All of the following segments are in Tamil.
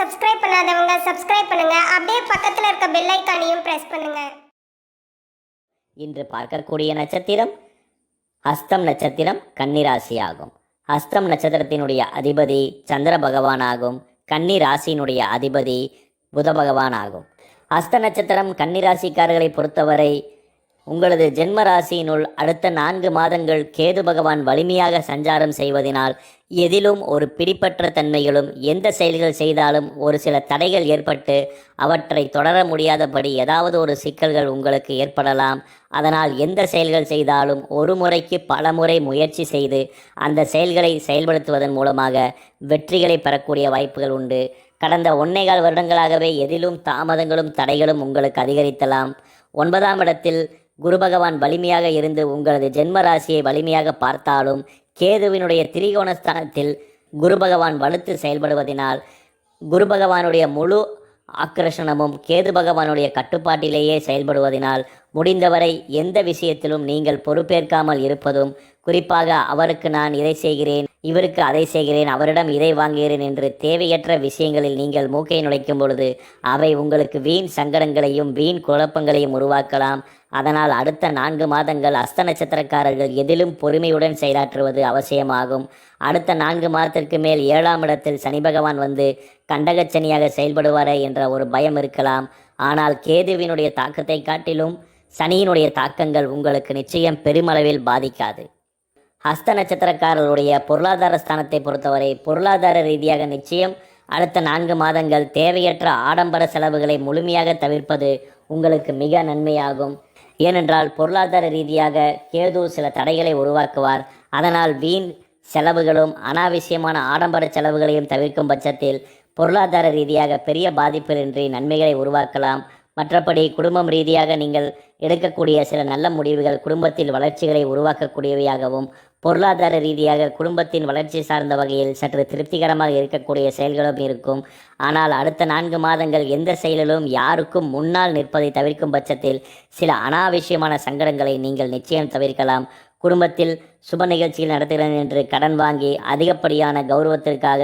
சப்ஸ்கிரைப் பண்ணாதவங்க சப்ஸ்கிரைப் பண்ணுங்க. அப்படியே பக்கத்தில் இருக்க பெல் ஐக்கானையும் பிரஸ் பண்ணுங்க. இன்று பார்க்கக்கூடிய நட்சத்திரம் ஹஸ்தம் நட்சத்திரம் கன்னிராசியாகும். ஹஸ்தம் நட்சத்திரத்தினுடைய அதிபதி சந்திர பகவானாகும். ஆகும் கன்னி ராசியினுடைய அதிபதி புத பகவானாகும். ஹஸ்த நட்சத்திரம் கன்னிராசிக்காரர்களை பொறுத்தவரை உங்களது ஜென்ம ராசியினுள் அடுத்த நான்கு மாதங்கள் கேது பகவான் வலிமையாக சஞ்சாரம் செய்வதனால் எதிலும் ஒரு பிடிப்பற்ற தன்மைகளும் எந்த செயல்கள் செய்தாலும் ஒரு சில தடைகள் ஏற்பட்டு அவற்றை தொடர முடியாதபடி ஏதாவது ஒரு சிக்கல்கள் உங்களுக்கு ஏற்படலாம். அதனால் எந்த செயல்கள் செய்தாலும் ஒரு முறைக்கு பல முறை முயற்சி செய்து அந்த செயல்களை செயல்படுத்துவதன் மூலமாக வெற்றிகளை பெறக்கூடிய வாய்ப்புகள் உண்டு. கடந்த ஒன்னேகால் வருடங்களாகவே எதிலும் தாமதங்களும் தடைகளும் உங்களுக்கு அதிகரித்தலாம். ஒன்பதாம் இடத்தில் குரு பகவான் வலிமையாக இருந்து உங்களது ஜென்ம ராசியை வலிமையாக பார்த்தாலும் கேதுவினுடைய திரிகோண ஸ்தானத்தில் குரு பகவான் வலுத்து செயல்படுவதனால் குரு பகவானுடைய முழு ஆக்கர்ஷணமும் கேது பகவானுடைய கட்டுப்பாட்டிலேயே செயல்படுவதனால் முடிந்தவரை எந்த விஷயத்திலும் நீங்கள் பொறுப்பேற்காமல் இருப்பதும் குறிப்பாக அவருக்கு நான் இதை செய்கிறேன் இவருக்கு அதை செய்கிறேன் அவரிடம் இதை வாங்குகிறேன் என்று தேவையற்ற விஷயங்களில் நீங்கள் மூக்கை நுழைக்கும் பொழுது அவை உங்களுக்கு வீண் சங்கடங்களையும் வீண் குழப்பங்களையும் உருவாக்கலாம். அதனால் அடுத்த நான்கு மாதங்கள் அஸ்த நட்சத்திரக்காரர்கள் எதிலும் பொறுமையுடன் செயலாற்றுவது அவசியமாகும். அடுத்த நான்கு மாதத்திற்கு மேல் ஏழாம் இடத்தில் சனி பகவான் வந்து கண்டகச்சனியாக செயல்படுவாரே என்ற ஒரு பயம் இருக்கலாம். ஆனால் கேதுவினுடைய தாக்கத்தை காட்டிலும் சனியினுடைய தாக்கங்கள் உங்களுக்கு நிச்சயம் பெருமளவில் பாதிக்காது. ஹஸ்த நட்சத்திரக்காரர்களுடைய பொருளாதார ஸ்தானத்தை பொறுத்தவரை பொருளாதார ரீதியாக நிச்சயம் அடுத்த நான்கு மாதங்கள் தேவையற்ற ஆடம்பர செலவுகளை முழுமையாக தவிர்ப்பது உங்களுக்கு மிக நன்மையாகும். ஏனென்றால் பொருளாதார ரீதியாக கேது சில தடைகளை உருவாக்குவார். அதனால் வீண் செலவுகளும் அனாவசியமான ஆடம்பர செலவுகளையும் தவிர்க்கும் பட்சத்தில் பொருளாதார ரீதியாக பெரிய பாதிப்பிலின்றி நன்மைகளை உருவாக்கலாம். மற்றபடி குடும்பம் ரீதியாக நீங்கள் எடுக்கக்கூடிய சில நல்ல முடிவுகள் குடும்பத்தில் வளர்ச்சிகளை உருவாக்கக்கூடியவையாகவும் பொருளாதார ரீதியாக குடும்பத்தின் வளர்ச்சி சார்ந்த வகையில் சற்று திருப்திகரமாக இருக்கக்கூடிய செயல்களும் இருக்கும். ஆனால் அடுத்த நான்கு மாதங்கள் எந்த செயலிலும் யாருக்கும் முன்னால் நிற்பதை தவிர்க்கும் பட்சத்தில் சில அனாவசியமான சங்கடங்களை நீங்கள் நிச்சயம் தவிர்க்கலாம். குடும்பத்தில் சுப நிகழ்ச்சிகள் நடத்துகிறேன் என்று கடன் வாங்கி அதிகப்படியான கௌரவத்திற்காக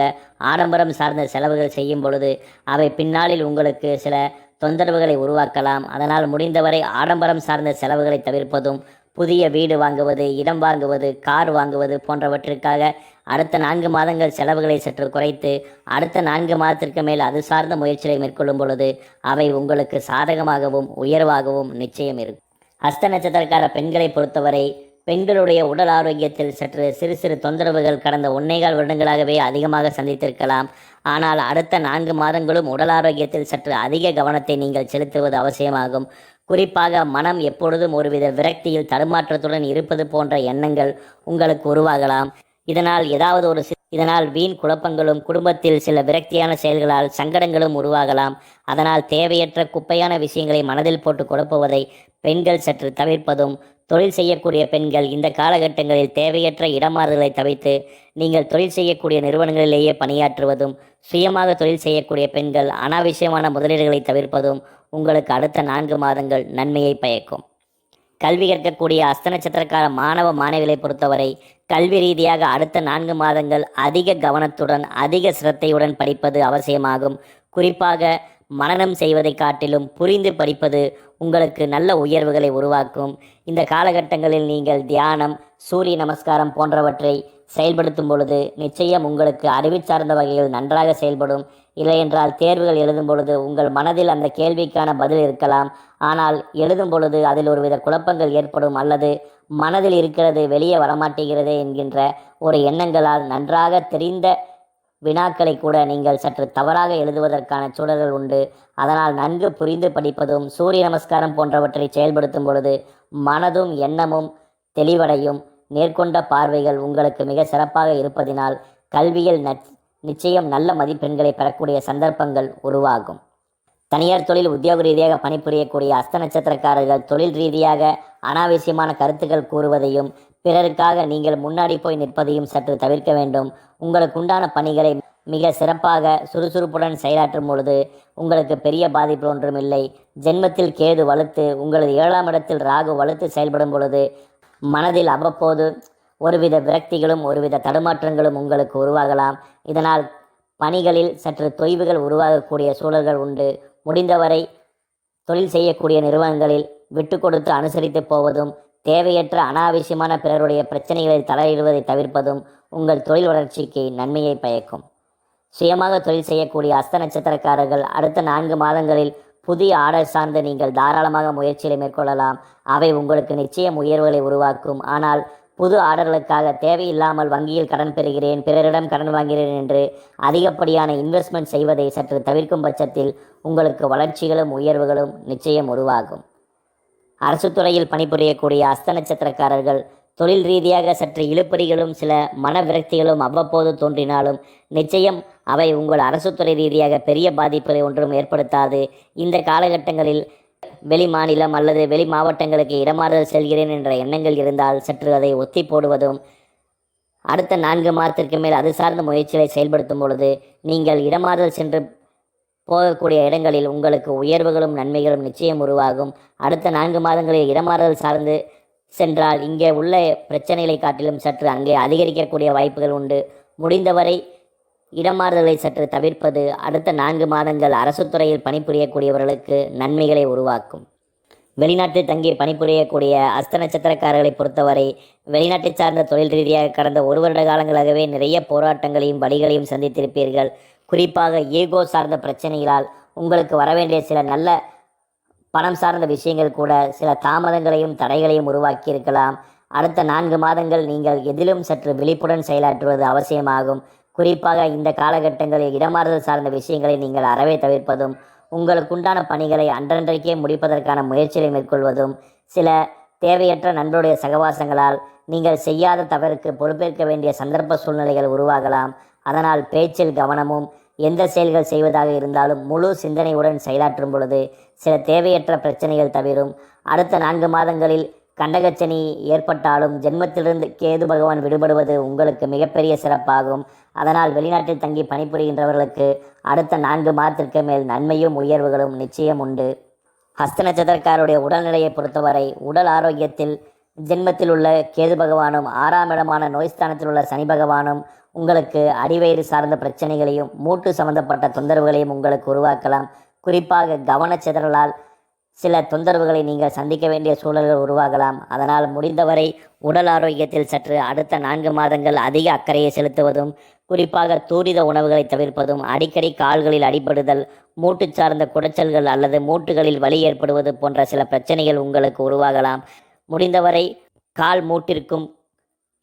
ஆடம்பரம் சார்ந்த செலவுகள் செய்யும் பொழுது அவை பின்னாளில் உங்களுக்கு சில தொந்தரவுகளை உருவாக்கலாம். அதனால் முடிந்தவரை ஆடம்பரம் சார்ந்த செலவுகளை தவிர்ப்பதும் புதிய வீடு வாங்குவது இடம் வாங்குவது கார் வாங்குவது போன்றவற்றிற்காக அடுத்த நான்கு மாதங்கள் செலவுகளை சற்று குறைத்து அடுத்த நான்கு மாதத்திற்கு மேல் அது சார்ந்த முயற்சிகளை மேற்கொள்ளும் பொழுது அவை உங்களுக்கு சாதகமாகவும் உயர்வாகவும் நிச்சயம் இருக்கும். ஹஸ்த நட்சத்திரக்கார பெண்களை பொறுத்தவரை பெண்களுடைய உடல் ஆரோக்கியத்தில் சற்று சிறு சிறு தொந்தரவுகள் கடந்த ஒன்னேகால் வருடங்களாகவே அதிகமாக சந்தித்திருக்கலாம். ஆனால் அடுத்த நான்கு மாதங்களும் உடல் ஆரோக்கியத்தில் சற்று அதிக கவனத்தை நீங்கள் செலுத்துவது அவசியமாகும். குறிப்பாக மனம் எப்பொழுதும் ஒருவித விரக்தியில் தடுமாற்றத்துடன் இருப்பது போன்ற எண்ணங்கள் உங்களுக்கு உருவாகலாம். இதனால் ஏதாவது ஒரு இதனால் வீண் குழப்பங்களும் குடும்பத்தில் சில விரக்தியான செயல்களால் சங்கடங்களும் உருவாகலாம். அதனால் தேவையற்ற குப்பையான விஷயங்களை மனதில் போட்டு குழப்புவதை பெண்கள் சற்று தவிர்ப்பதும் தொழில் செய்யக்கூடிய பெண்கள் இந்த காலகட்டங்களில் தேவையற்ற இடமாறுதலை தவிர்த்து நீங்கள் தொழில் செய்யக்கூடிய நிறுவனங்களிலேயே பணியாற்றுவதும் சுயமாக தொழில் செய்யக்கூடிய பெண்கள் அனாவசியமான முதலீடுகளை தவிர்ப்பதும் உங்களுக்கு அடுத்த நான்கு மாதங்கள் நன்மையை பயக்கும். கல்வி கற்கக்கூடிய அஸ்த நட்சத்திரக்கார மாணவ மாணவிகளை பொறுத்தவரை கல்வி ரீதியாக அடுத்த நான்கு மாதங்கள் அதிக கவனத்துடன் அதிக சிரத்தையுடன் படிப்பது அவசியமாகும். குறிப்பாக மனநம் செய்வதை காட்டிலும் புரிந்து படிப்பது உங்களுக்கு நல்ல உயர்வுகளை உருவாக்கும். இந்த காலகட்டங்களில் நீங்கள் தியானம் சூரிய நமஸ்காரம் போன்றவற்றை செயல்படுத்தும் பொழுது நிச்சயம் உங்களுக்கு அறிவு சார்ந்த வகையில் நன்றாக செயல்படும். இல்லையென்றால் தேர்வுகள் எழுதும் பொழுது உங்கள் மனதில் அந்த கேள்விக்கான பதில் இருக்கலாம். ஆனால் எழுதும் பொழுது அதில் ஒருவித குழப்பங்கள் ஏற்படும் அல்லது மனதில் இருக்கிறது வெளியே வரமாட்டேங்கிறதே என்கின்ற ஒரு எண்ணங்களால் நன்றாக தெரிந்த வினாக்களை கூட நீங்கள் சற்று தவறாக எழுதுவதற்கான சூழல்கள் உண்டு. அதனால் நன்கு புரிந்து படிப்பதும் சூரிய நமஸ்காரம் போன்றவற்றை செயல்படுத்தும் பொழுது மனதும் எண்ணமும் தெளிவடையும். நேர்கொண்ட பார்வைகள் உங்களுக்கு மிக சிறப்பாக இருப்பதினால் கல்வியில் நிச்சயம் நல்ல மதிப்பெண்களை பெறக்கூடிய சந்தர்ப்பங்கள் உருவாகும். தனியார் தொழில் உத்தியோக ரீதியாக பணிபுரியக்கூடிய அஸ்த நட்சத்திரக்காரர்கள் தொழில் ரீதியாக அனாவசியமான கருத்துக்கள் கூறுவதையும் பிறருக்காக நீங்கள் முன்னாடி போய் நிற்பதையும் சற்று தவிர்க்க வேண்டும். உங்களுக்கு உண்டான பணிகளை மிக சிறப்பாக சுறுசுறுப்புடன் செயலாற்றும் பொழுது உங்களுக்கு பெரிய பாதிப்பு ஒன்றும் இல்லை ஜென்மத்தில் கேது வலுத்து உங்களது ஏழாம் இடத்தில் ராகு வலுத்து செயல்படும் பொழுது மனதில் அவ்வப்போது ஒருவித விரக்திகளும் ஒருவித தடுமாற்றங்களும் உங்களுக்கு உருவாகலாம். இதனால் பணிகளில் சற்று தொய்வுகள் உருவாகக்கூடிய சூழல்கள் உண்டு. முடிந்தவரை தொழில் செய்யக்கூடிய நிறுவனங்களில் விட்டு கொடுத்து அனுசரித்து போவதும் தேவையற்ற அனாவசியமான பிறருடைய பிரச்சனைகளில் தலையிடுவதை தவிர்ப்பதும் உங்கள் தொழில் வளர்ச்சிக்கு நன்மையை பயக்கும். சுயமாக தொழில் செய்யக்கூடிய அஸ்த நட்சத்திரக்காரர்கள் அடுத்த நான்கு மாதங்களில் புதிய ஆர்டர் சார்ந்து நீங்கள் தாராளமாக முயற்சிகளை மேற்கொள்ளலாம். அவை உங்களுக்கு நிச்சயம் உயர்வுகளை உருவாக்கும். ஆனால் புது ஆர்டர்களுக்காக தேவையில்லாமல் வங்கியில் கடன் பெறுகிறேன் பிறரிடம் கடன் வாங்குகிறேன் என்று அதிகப்படியான இன்வெஸ்ட்மெண்ட் செய்வதை சற்று தவிர்க்கும் பட்சத்தில் உங்களுக்கு வளர்ச்சிகளும் உயர்வுகளும் நிச்சயம் உருவாகும். அரசு துறையில் பணிபுரியக்கூடிய அஸ்த நட்சத்திரக்காரர்கள் தொழில் ரீதியாக சற்று இழுபறிகளும் சில மன விரக்திகளும் அவ்வப்போது தோன்றினாலும் நிச்சயம் அவை உங்கள் அரசு துறை ரீதியாக பெரிய பாதிப்புகளை ஒன்றும் ஏற்படுத்தாது. இந்த காலகட்டங்களில் வெளி மாநிலம் அல்லது வெளி மாவட்டங்களுக்கு இடமாறுதல் செல்கிறேன் என்ற எண்ணங்கள் இருந்தால் சற்று அதை ஒத்தி போடுவதும் அடுத்த நான்கு மாதத்திற்கு மேல் அது சார்ந்த முயற்சிகளை செயல்படுத்தும் பொழுது நீங்கள் இடமாறுதல் சென்று போகக்கூடிய இடங்களில் உங்களுக்கு உயர்வுகளும் நன்மைகளும் நிச்சயம் உருவாகும். அடுத்த நான்கு மாதங்களில் இடமாறுதல் சார்ந்து சென்றால் இங்கே உள்ள பிரச்சனைகளை காட்டிலும் சற்று அங்கே அதிகரிக்கக்கூடிய வாய்ப்புகள் உண்டு. முடிந்தவரை இடமாறுதலை சற்று தவிர்ப்பது அடுத்த நான்கு மாதங்கள் அரசு துறையில் பணிபுரியக்கூடியவர்களுக்கு நன்மைகளை உருவாக்கும். வெளிநாட்டில் தங்கி பணிபுரியக்கூடிய அஸ்த நட்சத்திரக்காரர்களை பொறுத்தவரை வெளிநாட்டை சார்ந்த தொழில் ரீதியாக கடந்த ஒரு வருட காலங்களாகவே நிறைய போராட்டங்களையும் வழிகளையும் சந்தித்திருப்பீர்கள். குறிப்பாக ஈகோ சார்ந்த பிரச்சனைகளால் உங்களுக்கு வரவேண்டிய சில நல்ல பணம் சார்ந்த விஷயங்கள் கூட சில தாமதங்களையும் தடைகளையும் உருவாக்கி இருக்கலாம் அடுத்த நான்கு மாதங்கள் நீங்கள் எதிலும் சற்று விழிப்புடன் செயலாற்றுவது அவசியமாகும். குறிப்பாக இந்த காலகட்டங்களில் இடமாறுதல் சார்ந்த விஷயங்களை நீங்கள் அறவே தவிர்ப்பதும் உங்களுக்குண்டான பணிகளை அன்றன்றைக்கே முடிப்பதற்கான முயற்சிகளை மேற்கொள்வதும் சில தேவையற்ற நண்பருடைய சகவாசங்களால் நீங்கள் செய்யாத தவறுக்கு பொறுப்பேற்க வேண்டிய சந்தர்ப்ப சூழ்நிலைகள் உருவாகலாம். அதனால் பேச்சில் கவனமும் எந்த செயல்கள் செய்வதாக இருந்தாலும் முழு சிந்தனையுடன் செயலாற்றும் பொழுது சில தேவையற்ற பிரச்சனைகள் தவிரும். அடுத்த நான்கு மாதங்களில் கண்டகச்சனி ஏற்பட்டாலும் ஜென்மத்திலிருந்து கேது பகவான் விடுபடுவது உங்களுக்கு மிகப்பெரிய சிறப்பாகும். அதனால் வெளிநாட்டில் தங்கி பணிபுரிகின்றவர்களுக்கு அடுத்த நான்கு மாதத்திற்கு மேல் நன்மையும் உயர்வுகளும் நிச்சயம் உண்டு. ஹஸ்த நட்சத்திரக்காருடைய உடல்நிலையை பொறுத்தவரை உடல் ஆரோக்கியத்தில் ஜென்மத்தில் உள்ள கேது பகவானும் ஆறாம் இடமான நோய்ஸ்தானத்தில் உள்ள சனி பகவானும் உங்களுக்கு அடிவயிறு சார்ந்த பிரச்சனைகளையும் மூட்டு சம்பந்தப்பட்ட தொந்தரவுகளையும் உங்களுக்கு உருவாக்கலாம். குறிப்பாக கவனச்சிதறலால் சில தொந்தரவுகளை நீங்கள் சந்திக்க வேண்டிய சூழல்கள் உருவாகலாம். அதனால் முடிந்தவரை உடல் ஆரோக்கியத்தில் சற்று அடுத்த நான்கு மாதங்கள் அதிக அக்கறையை செலுத்துவதும் குறிப்பாக தூரித உணவுகளை தவிர்ப்பதும் அடிக்கடி கால்களில் அடிபடுதல் மூட்டு சார்ந்த குடைச்சல்கள் அல்லது மூட்டுகளில் வலி ஏற்படுவது போன்ற சில பிரச்சனைகள் உங்களுக்கு உருவாகலாம். முடிந்தவரை கால் மூட்டிற்கும்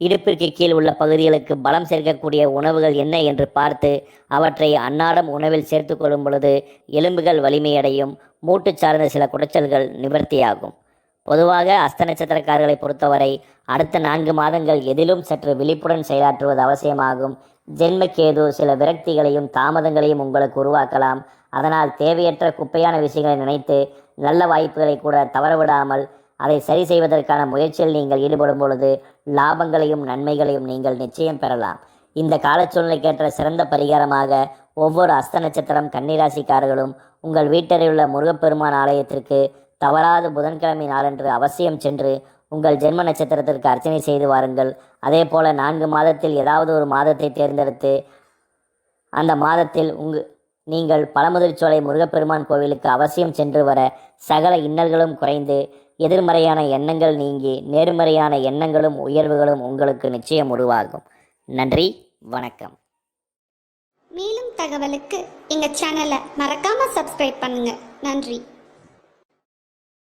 இடுப்பிற்கு கீழ் உள்ள பகுதிகளுக்கு பலம் சேர்க்கக்கூடிய உணவுகள் என்ன என்று பார்த்து அவற்றை அன்னாடம் உணவில் சேர்த்து கொள்ளும் பொழுது எலும்புகள் வலிமையடையும் மூட்டு சார்ந்த சில குடைச்சல்கள் நிவர்த்தியாகும். பொதுவாக அஸ்த நட்சத்திரக்காரர்களை பொறுத்தவரை அடுத்த நான்கு மாதங்கள் எதிலும் சற்று விழிப்புடன் செயலாற்றுவது அவசியமாகும். ஜென்மக்கேது சில விரக்திகளையும் தாமதங்களையும் உங்களுக்கு உருவாக்கலாம். அதனால் தேவையற்ற குப்பையான விஷயங்களை நினைத்து நல்ல வாய்ப்புகளை கூட தவறவிடாமல் அதை சரி செய்வதற்கான முயற்சியில் நீங்கள் ஈடுபடும் பொழுது லாபங்களையும் நன்மைகளையும் நீங்கள் நிச்சயம் பெறலாம். இந்த காலச்சூழ்நிலைக்கேற்ற சிறந்த பரிகாரமாக ஒவ்வொரு அஸ்த நட்சத்திரம் கன்னிராசிக்காரர்களும் உங்கள் வீட்டரில் உள்ள முருகப்பெருமான் ஆலயத்திற்கு தவறாது புதன்கிழமை நாளன்று அவசியம் சென்று உங்கள் ஜென்ம நட்சத்திரத்திற்கு அர்ச்சனை செய்து வாருங்கள். அதே போல நான்கு மாதத்தில் ஏதாவது ஒரு மாதத்தை தேர்ந்தெடுத்து அந்த மாதத்தில் உங்கு நீங்கள் பழமுதிர்ச்சோலை முருகப்பெருமான் கோவிலுக்கு அவசியம் சென்று வர சகல இன்னல்களும் குறைந்து எதிர்மறையான எண்ணங்கள் நீங்கி நேர்மறையான எண்ணங்களும் உயர்வுகளும் உங்களுக்கு நிச்சயம் உருவாகும் நன்றி வணக்கம். மேலும் தகவலுக்கு எங்கள் சேனலை மறக்காமல் சப்ஸ்கிரைப் பண்ணுங்கள் நன்றி.